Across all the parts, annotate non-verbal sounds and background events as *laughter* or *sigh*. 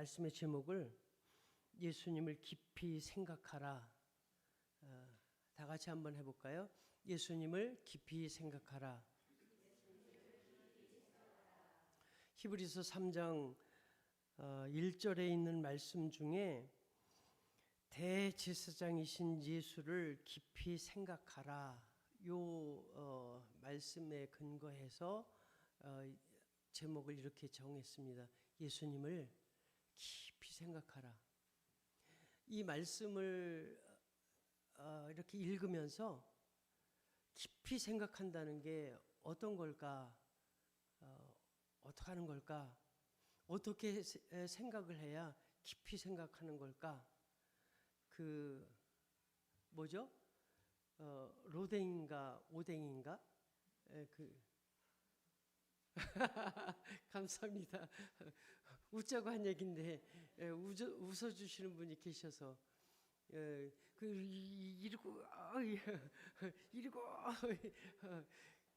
말씀의 제목을 예수님을 깊이 생각하라. 어, 다 같이 한번 해볼까요? 예수님을 깊이 생각하라. 히브리서 3장 어, 1절에 있는 말씀 중에 대제사장이신 예수를 깊이 생각하라. 요 어, 말씀에 근거해서 어, 제목을 이렇게 정했습니다. 예수님을 깊이 생각하라. 이 말씀을 어, 이렇게 읽으면서 깊이 생각한다는 게 어떤 걸까? 어, 어떻게 하는 걸까? 어떻게 세- 생각을 해야 깊이 생각하는 걸까? 그 뭐죠? 어, 로댕인가 오댕인가? 에, 그 *laughs* 감사합니다. 웃자고 한 얘긴데 예, 웃어, 웃어 주시는 분이 계셔서 예, 그 이- 이러고 아, 예, 이러고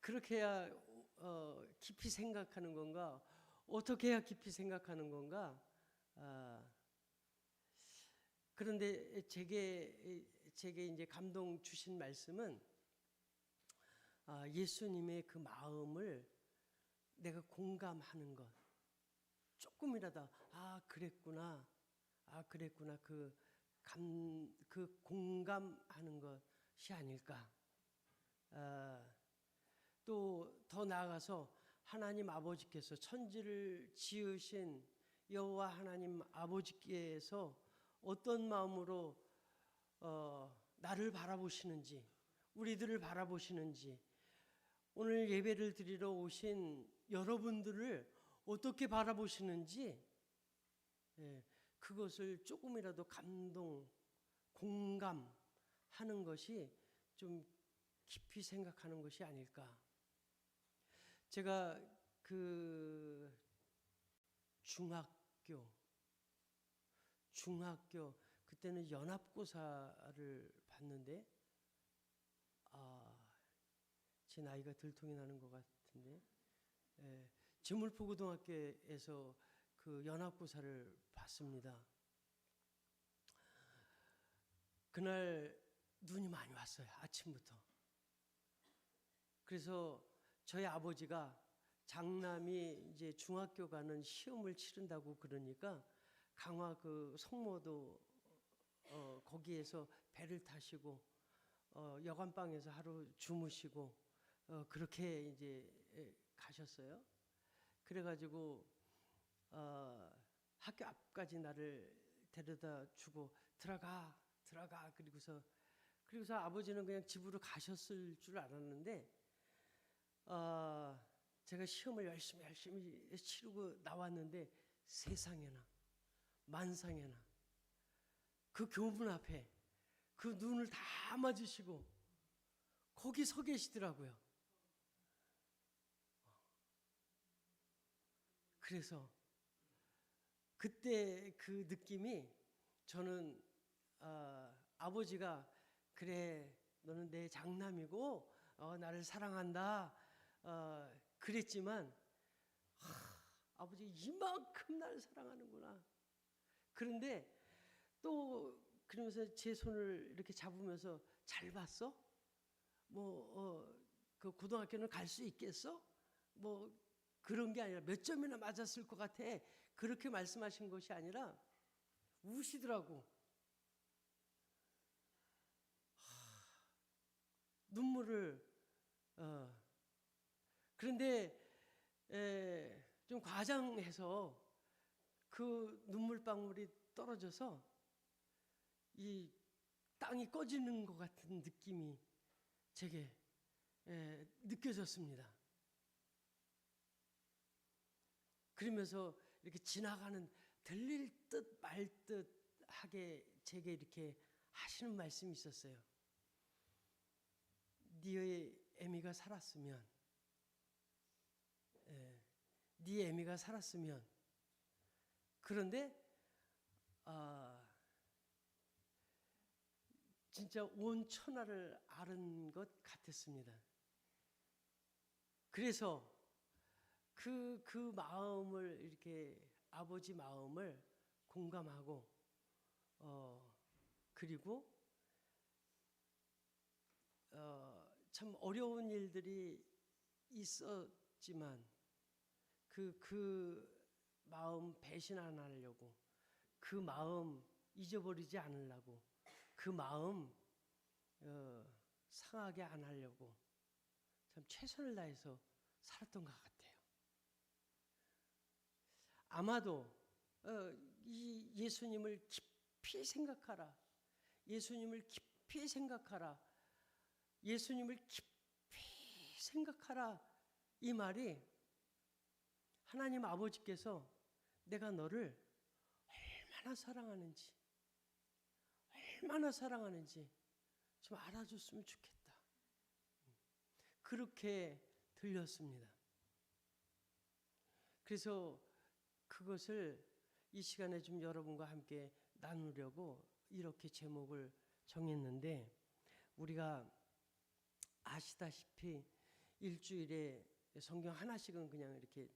그렇게 해야 어, 깊이 생각하는 건가? 어떻게 해야 깊이 생각하는 건가? 아, 그런데 제게 제게 이제 감동 주신 말씀은 아, 예수님의 그 마음을 내가 공감하는 것 조금이라도 아 그랬구나. 아 그랬구나. 그 감 그 공감하는 것이 아닐까. 아, 또더 나아가서 하나님 아버지께서 천지를 지으신 여호와 하나님 아버지께서 어떤 마음으로 어, 나를 바라보시는지 우리들을 바라보시는지 오늘 예배를 드리러 오신 여러분들을 어떻게 바라보시는지 예, 그것을 조금이라도 감동, 공감하는 것이 좀 깊이 생각하는 것이 아닐까. 제가 그 중학교, 중학교 그때는 연합고사를 봤는데 아. 제 나이가 들통이 나는 것 같은데 예, 제물포 고등학교에서 그 연합고사를 봤습니다. 그날 눈이 많이 왔어요 아침부터. 그래서 저희 아버지가 장남이 이제 중학교 가는 시험을 치른다고 그러니까 강화 그 성모도 어, 거기에서 배를 타시고 어, 여관방에서 하루 주무시고 어, 그렇게 이제 에, 가셨어요. 그래가지고 어, 학교 앞까지 나를 데려다 주고 들어가 들어가 그리고서 그리고서 아버지는 그냥 집으로 가셨을 줄 알았는데 어, 제가 시험을 열심히 열심히 치르고 나왔는데 세상에나 만상에나 그 교문 앞에 그 눈을 다 맞으시고 거기 서 계시더라고요. 그래서 그때 그 느낌이 저는 아, 아버지가 그래 너는 내 장남이고 어, 나를 사랑한다 어, 그랬지만 하, 아버지 이만큼 나를 사랑하는구나. 그런데 또 그러면서 제 손을 이렇게 잡으면서 잘 봤어? 뭐, 어, 그 고등학교는 갈 수 있겠어? 뭐, 그런 게 아니라 몇 점이나 맞았을 것 같아. 그렇게 말씀하신 것이 아니라 우시더라고. 하, 눈물을, 어. 그런데, 에, 좀 과장해서 그 눈물방울이 떨어져서 이 땅이 꺼지는 것 같은 느낌이 제게 에, 느껴졌습니다. 그러면서 이렇게 지나가는 들릴 듯 말 듯 하게 제게 이렇게 하시는 말씀이 있었어요. 네의 애미가 살았으면, 에, 네 애미가 살았으면, 그런데 아. 진짜 온 천하를 아는 것 같았습니다. 그래서 그, 그 마음을 이렇게 아버지 마음을 공감하고 어 그리고 어 참 어려운 일들이 있었지만 그 그 마음 배신 안 하려고 그 마음 잊어버리지 않으려고 그 마음 어, 상하게 안 하려고 참 최선을 다해서 살았던 것 같아요. 아마도 어, 이 예수님을 깊이 생각하라. 예수님을 깊이 생각하라. 예수님을 깊이 생각하라. 이 말이 하나님 아버지께서 내가 너를 얼마나 사랑하는지, 얼마나 사랑하는지 좀 알아줬으면 좋겠다. 그렇게 들렸습니다. 그래서 그것을 이 시간에 좀 여러분과 함께 나누려고 이렇게 제목을 정했는데 우리가 아시다시피 일주일에 성경 하나씩은 그냥 이렇게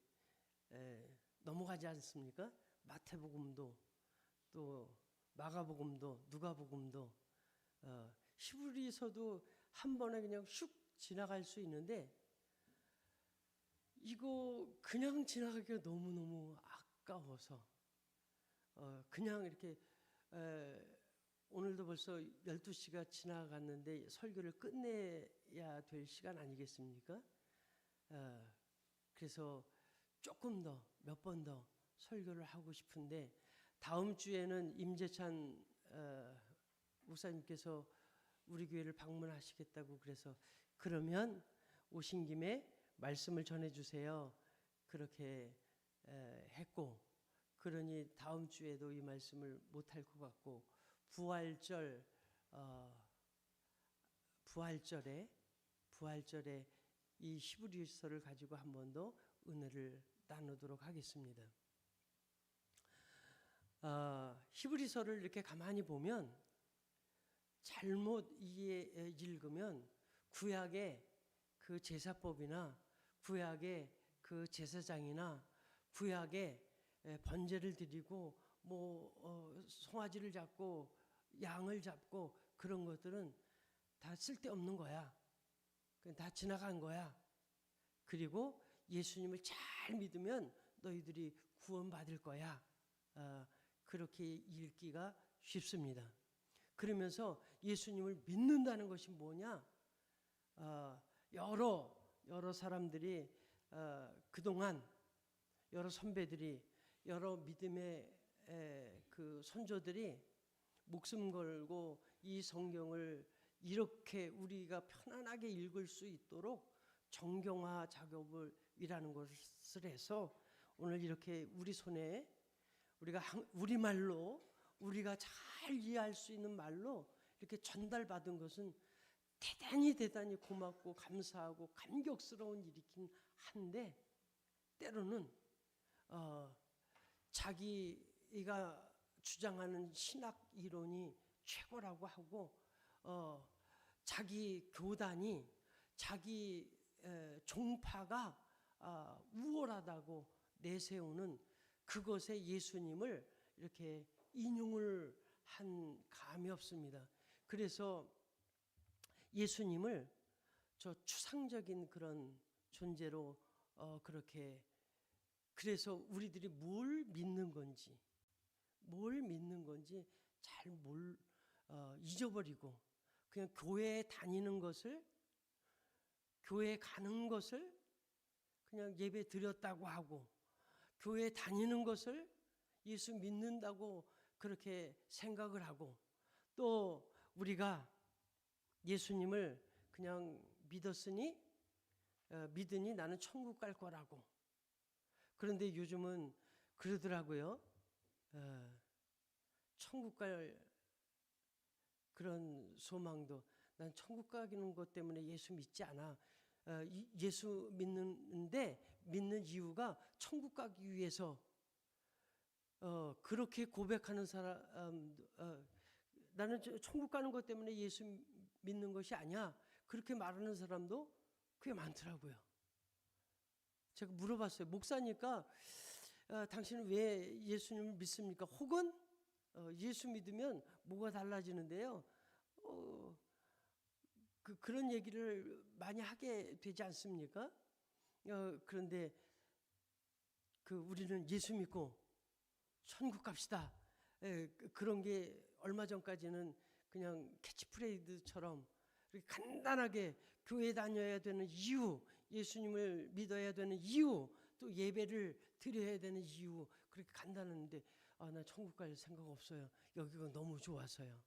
에, 넘어가지 않습니까? 마태복음도 또 마가복음도 누가복음도 어, 히브리서도 한 번에 그냥 슉 지나갈 수 있는데 이거 그냥 지나가기가 너무 너무 아까워서 어, 그냥 이렇게 에, 오늘도 벌써 12시가 지나갔는데 설교를 끝내야 될 시간 아니겠습니까? 어, 그래서 조금 더 몇 번 더 설교를 하고 싶은데 다음 주에는 임재찬 어, 목사님께서 우리 교회를 방문하시겠다고 그래서 그러면 오신 김에 말씀을 전해 주세요. 그렇게 에, 했고 그러니 다음 주에도 이 말씀을 못할 것 같고 부활절 어, 부활절에 부활절에 이 히브리서를 가지고 한 번 더 은혜를 나누도록 하겠습니다. 어, 히브리서를 이렇게 가만히 보면 잘못 이해 읽으면 구약의 그 제사법이나 구약의 그 제사장이나 구약의 번제를 드리고 뭐 어, 송아지를 잡고 양을 잡고 그런 것들은 다 쓸데없는 거야. 다 지나간 거야. 그리고 예수님을 잘 믿으면 너희들이 구원받을 거야. 어, 그렇게 읽기가 쉽습니다. 그러면서 예수님을 믿는다는 것이 뭐냐? 어, 여러 여러 사람들이 어, 그동안 여러 선배들이 여러 믿음의 에, 그 선조들이 목숨 걸고 이 성경을 이렇게 우리가 편안하게 읽을 수 있도록 정경화 작업을 이라는 것을 해서 오늘 이렇게 우리 손에 우리가 우리 말로 우리가 잘 이해할 수 있는 말로 이렇게 전달받은 것은 대단히 대단히 고맙고 감사하고 감격스러운 일이긴 한데 때로는 어, 자기가 주장하는 신학 이론이 최고라고 하고 어, 자기 교단이 자기 에, 종파가 어, 우월하다고 내세우는 그것에 예수님을 이렇게 인용을 한 감이 없습니다. 그래서 예수님을 저 추상적인 그런 존재로 어, 그렇게 그래서 우리들이 뭘 믿는 건지 뭘 믿는 건지 잘 몰 어, 잊어버리고 그냥 교회에 다니는 것을 교회 가는 것을 그냥 예배 드렸다고 하고 교회 다니는 것을 예수 믿는다고 그렇게 생각을 하고 또 우리가 예수님을 그냥 믿었으니 어, 믿으니 나는 천국 갈 거라고 그런데 요즘은 그러더라고요. 어, 천국 갈 그런 소망도 난 천국 가기는 것 때문에 예수 믿지 않아. 어, 예수 믿는데 믿는 이유가 천국 가기 위해서 어, 그렇게 고백하는 사람 어, 나는 천국 가는 것 때문에 예수 믿는 것이 아니야. 그렇게 말하는 사람도 꽤 많더라고요. 제가 물어봤어요. 목사니까 어, 당신은 왜 예수님을 믿습니까? 혹은 어, 예수 믿으면 뭐가 달라지는데요? 어, 그, 그런 얘기를 많이 하게 되지 않습니까? 어, 그런데 그 우리는 예수 믿고 천국 갑시다. 예, 그- 그런 게 얼마 전까지는 그냥 캐치프레이드처럼 간단하게 교회 다녀야 되는 이유, 예수님을 믿어야 되는 이유, 또 예배를 드려야 되는 이유 그렇게 간단한데 아, 나 천국 갈 생각 없어요. 여기가 너무 좋아서요.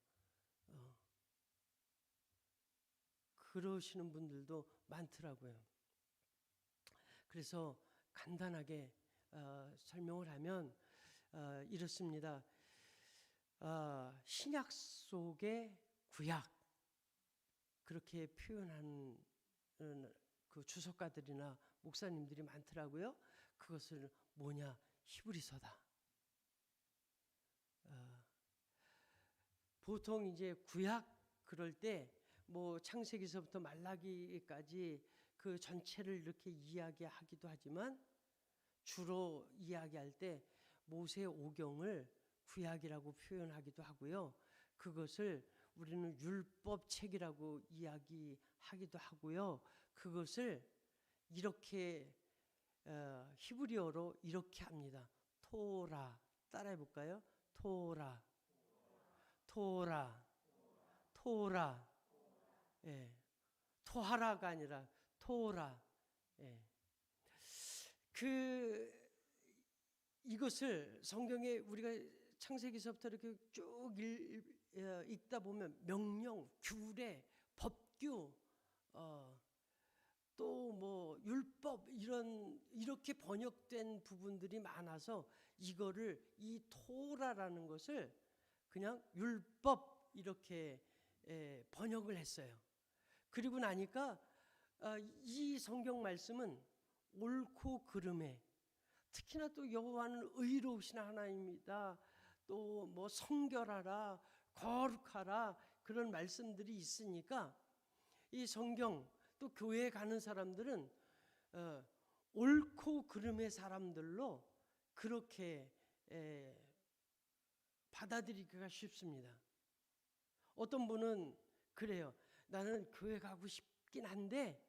어. 그러시는 분들도 많더라고요. 그래서 간단하게 어, 설명을 하면 어, 이렇습니다. 어, 신약 속의 구약 그렇게 표현하는 그 주석가들이나 목사님들이 많더라고요. 그것을 뭐냐 히브리서다. 어, 보통 이제 구약 그럴 때 뭐 창세기서부터 말라기까지 그 전체를 이렇게 이야기하기도 하지만 주로 이야기할 때 모세 오경을 구약이라고 표현하기도 하고요. 그것을 우리는 율법책이라고 이야기하기도 하고요. 그것을 이렇게 어, 히브리어로 이렇게 합니다. 토라 따라해 볼까요? 토라 토라 토라 예. 토하라가 아니라 토라 예. 그 이것을 성경에 우리가 창세기서부터 이렇게 쭉 읽, 어, 읽다 보면 명령, 규례, 법규, 어, 또 뭐 율법 이런 이렇게 번역된 부분들이 많아서 이거를 이 토라라는 것을 그냥 율법 이렇게 에, 번역을 했어요. 그리고 나니까 아, 이 성경 말씀은 옳고 그름에 특히나 또 여호와는 의로우신 하나님이다. 또 뭐 성결하라, 거룩하라 그런 말씀들이 있으니까 이 성경 또 교회에 가는 사람들은 어, 옳고 그름의 사람들로 그렇게 에, 받아들이기가 쉽습니다. 어떤 분은 그래요. 나는 교회 가고 싶긴 한데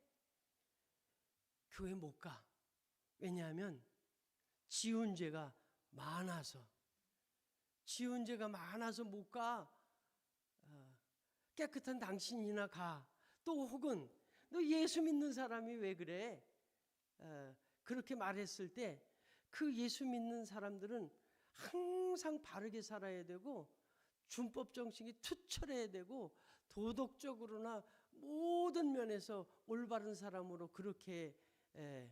교회 못 가. 왜냐하면 지은 죄가 많아서 지은 죄가 많아서 못 가. 어, 깨끗한 당신이나 가. 또 혹은 너 예수 믿는 사람이 왜 그래? 어, 그렇게 말했을 때 그 예수 믿는 사람들은 항상 바르게 살아야 되고 준법 정신이 투철해야 되고 도덕적으로나 모든 면에서 올바른 사람으로 그렇게 에,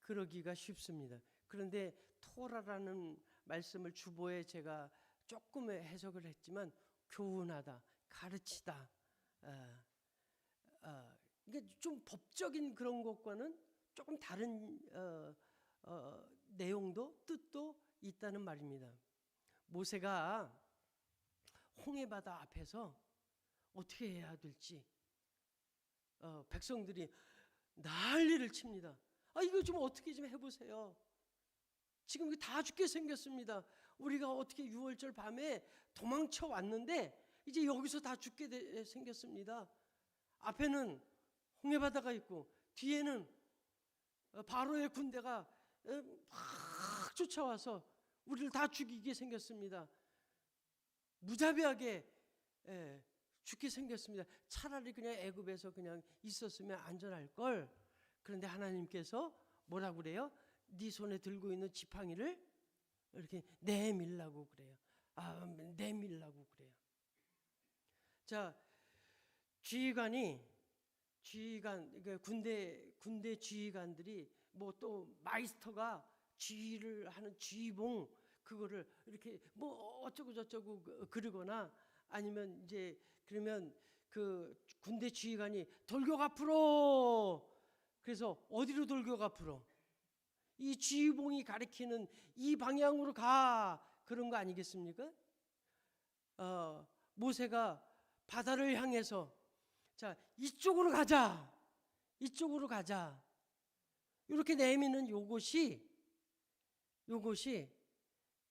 그러기가 쉽습니다. 그런데 토라라는 말씀을 주보에 제가 조금 해석을 했지만 교훈하다, 가르치다. 어, 어, 그러니까 좀 법적인 그런 것과는 조금 다른 어, 어, 내용도 뜻도 있다는 말입니다. 모세가 홍해 바다 앞에서 어떻게 해야 될지 어, 백성들이 난리를 칩니다. 아 이거 좀 어떻게 좀 해보세요. 지금 다 죽게 생겼습니다. 우리가 어떻게 6월절 밤에 도망쳐 왔는데 이제 여기서 다 죽게 되- 생겼습니다. 앞에는 홍해 바다가 있고 뒤에는 어, 바로의 군대가 어, 막 쫓아와서 우리를 다 죽이게 생겼습니다. 무자비하게 예, 죽게 생겼습니다. 차라리 그냥 애굽에서 그냥 있었으면 안전할 걸. 그런데 하나님께서 뭐라 그래요? 네 손에 들고 있는 지팡이를 이렇게 내밀라고 그래요. 아, 내밀라고 그래요. 자, 지휘관이 지휘관 그러니까 군대 군대 지휘관들이 뭐 또 마이스터가 지휘를 하는 지휘봉 그거를 이렇게 뭐 어쩌고 저쩌고 그- 그러거나 아니면 이제 그러면 그 군대 지휘관이 돌격 앞으로! 그래서 어디로 돌격 앞으로? 이 지휘봉이 가리키는 이 방향으로 가! 그런 거 아니겠습니까? 어, 모세가 바다를 향해서 자 이쪽으로 가자 이쪽으로 가자 이렇게 내미는 요것이 요것이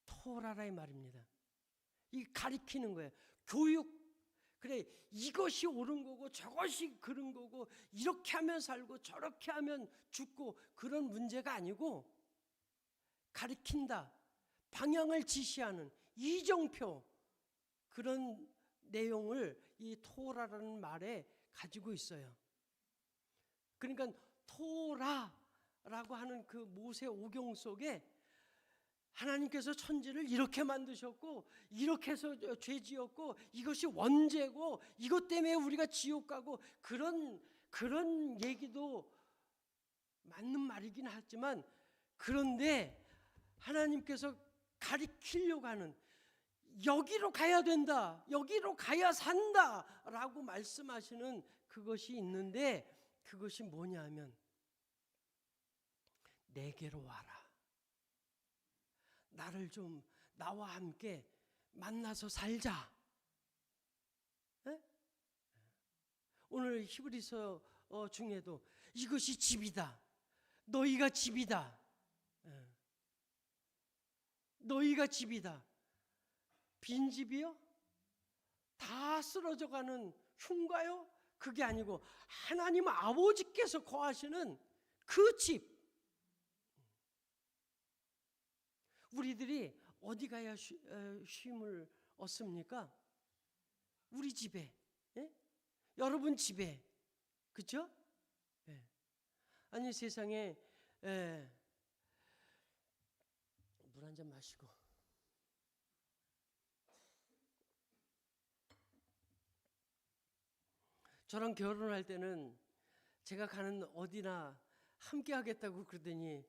토라라의 말입니다. 이 가리키는 거예요. 교육. 그래 이것이 옳은 거고 저것이 그른 거고 이렇게 하면 살고 저렇게 하면 죽고 그런 문제가 아니고 가리킨다. 방향을 지시하는 이정표 그런 내용을 이 토라라는 말에 가지고 있어요. 그러니까 토라라고 하는 그 모세 오경 속에 하나님께서 천지를 이렇게 만드셨고 이렇게 해서 죄 지었고 이것이 원죄고 이것 때문에 우리가 지옥 가고 그런 그런 얘기도 맞는 말이긴 하지만 그런데 하나님께서 가리키려고 하는 여기로 가야 된다. 여기로 가야 산다 라고 말씀하시는 그것이 있는데 그것이 뭐냐면 내게로 와라. 나를 좀 나와 함께 만나서 살자. 에? 오늘 히브리서 어, 중에도 이것이 집이다. 너희가 집이다. 에. 너희가 집이다. 빈 집이요? 다 쓰러져 가는 흉가요? 그게 아니고 하나님 아버지께서 거하시는 그 집. 우리들이 어디 가야 쉬, 어, 쉼을 얻습니까? 우리 집에, 예? 여러분 집에, 그렇죠? 예. 아니 세상에 예. 물한 잔 마시고. 저랑 결혼할 때는 제가 가는 어디나 함께 하겠다고 그러더니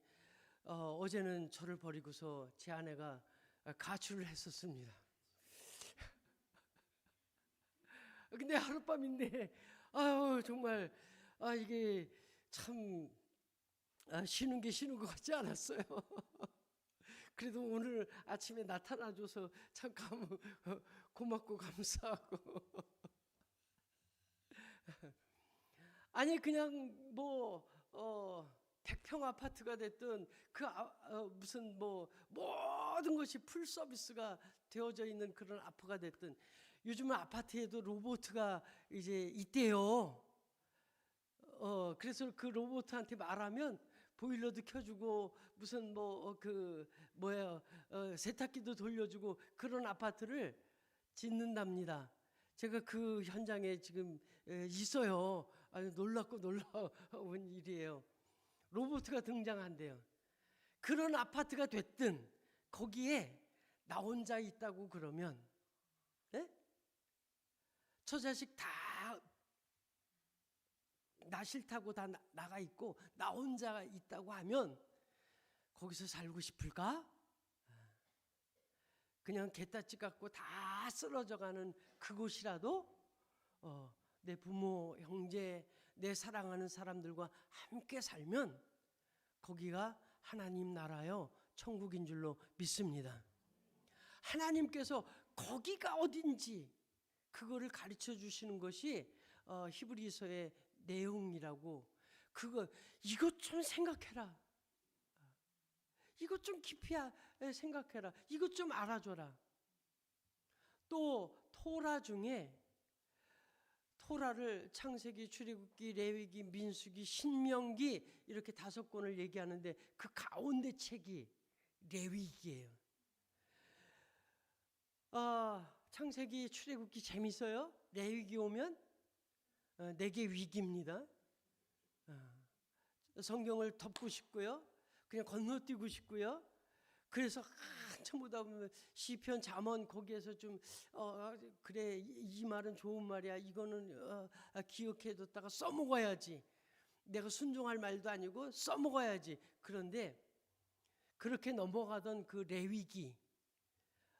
어, 어제는 저를 버리고서 제 아내가 가출을 했었습니다. *laughs* 근데 하룻밤인데 아유 정말 아 이게 참 아, 쉬는 게 쉬는 것 같지 않았어요. *laughs* 그래도 오늘 아침에 나타나줘서 참 감, *laughs* 고맙고 감사하고 *laughs* 아니 그냥 뭐 어, 백평 아파트가 됐든 그 아, 어, 무슨 뭐 모든 것이 풀 서비스가 되어져 있는 그런 아파트가 됐든 요즘은 아파트에도 로봇가 이제 있대요. 어 그래서 그 로봇한테 말하면 보일러도 켜주고 무슨 뭐 그 뭐야 어, 세탁기도 돌려주고 그런 아파트를 짓는답니다. 제가 그 현장에 지금 에, 있어요. 아주 놀랍고 놀라운 *laughs* 일이에요. 로봇가 등장한대요. 그런 아파트가 됐든 거기에 나 혼자 있다고 그러면 예? 저 자식 다 나 싫다고 다 나- 나가 있고 나 혼자 있다고 하면 거기서 살고 싶을까? 그냥 개따지 갖고 다 쓰러져 가는 그곳이라도 어, 내 부모, 형제, 내 사랑하는 사람들과 함께 살면 거기가 하나님 나라요 천국인 줄로 믿습니다. 하나님께서 거기가 어딘지 그거를 가르쳐 주시는 것이 어, 히브리서의 내용이라고 그거 이것 좀 생각해라. 이것 좀 깊이 아- 생각해라. 이것 좀 알아줘라. 또 토라 중에 토라를 창세기, 출애굽기, 레위기, 민수기, 신명기 이렇게 다섯 권을 얘기하는데 그 가운데 책이 레위기예요. 아, 창세기, 출애굽기 재밌어요? 레위기 오면 어, 내게 위기입니다. 어, 성경을 덮고 싶고요. 그냥 건너뛰고 싶고요. 그래서 한참 보다 보면 시편 잠언 거기에서 좀 어, 그래 이, 이 말은 좋은 말이야. 이거는 어, 아, 기억해뒀다가 써먹어야지. 내가 순종할 말도 아니고 써먹어야지. 그런데 그렇게 넘어가던 그 레위기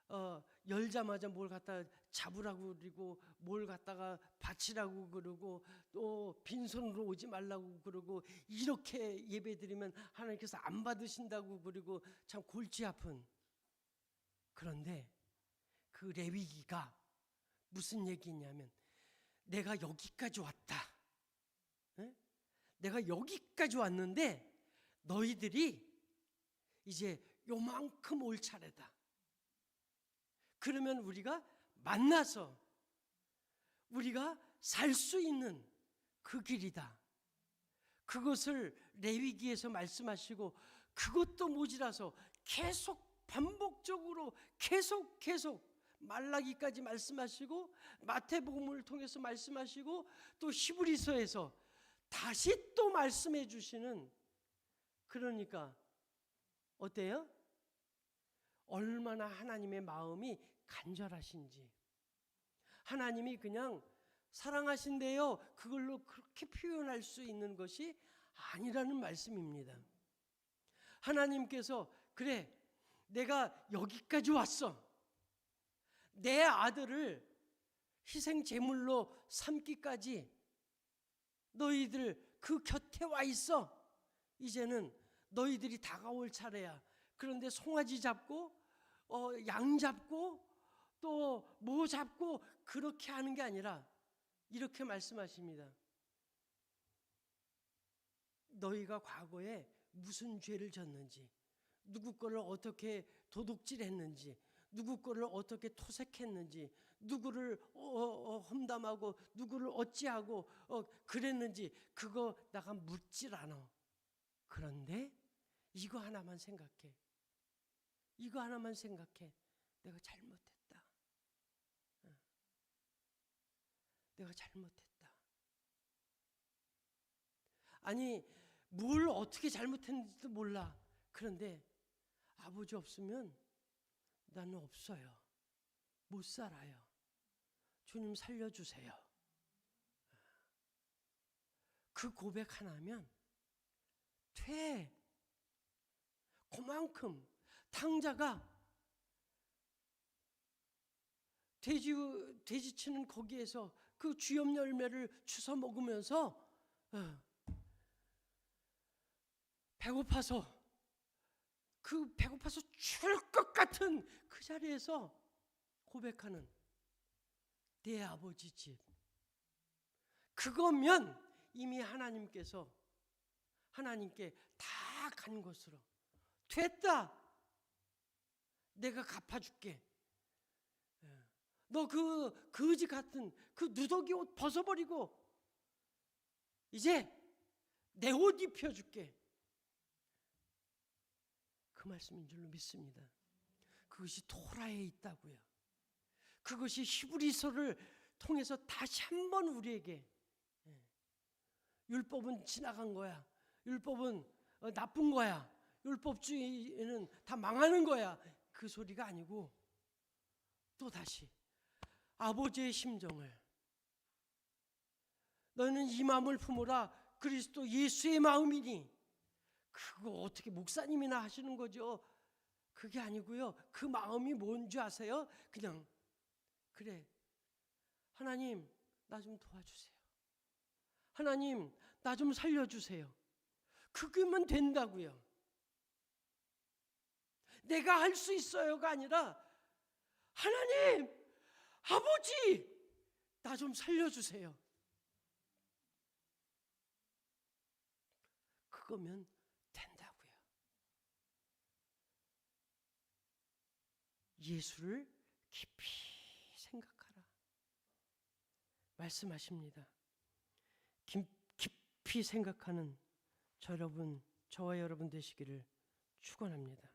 어, 열자마자 뭘 갖다 잡으라고 그러고 뭘 갖다가 바치라고 그러고 또 빈손으로 오지 말라고 그러고 이렇게 예배드리면 하나님께서 안 받으신다고 그러고 참 골치 아픈 그런데 그 레위기가 무슨 얘기냐면 내가 여기까지 왔다. 예? 내가 여기까지 왔는데 너희들이 이제 요만큼 올 차례다. 그러면 우리가 만나서 우리가 살 수 있는 그 길이다. 그것을 레위기에서 말씀하시고 그것도 모자라서 계속 반복적으로 계속 계속 말라기까지 말씀하시고 마태복음을 통해서 말씀하시고 또 히브리서에서 다시 또 말씀해 주시는 그러니까 어때요? 얼마나 하나님의 마음이 간절하신지 하나님이 그냥 사랑하신대요. 그걸로 그렇게 표현할 수 있는 것이 아니라는 말씀입니다. 하나님께서 그래 내가 여기까지 왔어. 내 아들을 희생 제물로 삼기까지 너희들 그 곁에 와 있어. 이제는 너희들이 다가올 차례야. 그런데 송아지 잡고 어, 양 잡고 또 뭐 잡고 그렇게 하는 게 아니라 이렇게 말씀하십니다. 너희가 과거에 무슨 죄를 졌는지, 누구 거를 어떻게 도둑질했는지, 누구 거를 어떻게 토색했는지, 누구를 어, 어, 험담하고 누구를 어찌하고 어, 그랬는지 그거 나가 묻질 않아. 그런데 이거 하나만 생각해. 이거 하나만 생각해. 내가 잘못했다. 어. 내가 잘못했다. 아니, 뭘 어떻게 잘못했는지도 몰라. 그런데 아버지 없으면 나는 없어요. 못 살아요. 주님 살려주세요. 그 고백 하나면 돼. 그만큼 탕자가 돼지 돼지 치는 거기에서 그 주염 열매를 주워 먹으면서 어, 배고파서 그 배고파서 죽을 것 같은 그 자리에서 고백하는 내 아버지 집. 그거면 이미 하나님께서 하나님께 다 간 것으로 됐다. 내가 갚아줄게. 너 그 거지 같은 그 누더기 옷 벗어버리고 이제 내 옷 입혀줄게. 그 말씀인 줄로 믿습니다. 그것이 토라에 있다고요. 그것이 히브리서를 통해서 다시 한 번 우리에게 예, 율법은 지나간 거야. 율법은 어, 나쁜 거야. 율법주의는 다 망하는 거야. 그 소리가 아니고 또 다시 아버지의 심정을 너는 이 마음을 품으라 그리스도 예수의 마음이니 그거 어떻게 목사님이나 하시는 거죠? 그게 아니고요. 그 마음이 뭔지 아세요? 그냥 그래. 하나님, 나 좀 도와주세요. 하나님, 나 좀 살려주세요. 그게만 된다고요. 내가 할 수 있어요가 아니라 하나님, 아버지, 나 좀 살려주세요. 그거면 된다고요. 예수를 깊이 생각하라. 말씀하십니다. 깊, 깊이 생각하는 저 여러분, 저와 여러분 되시기를 축원합니다.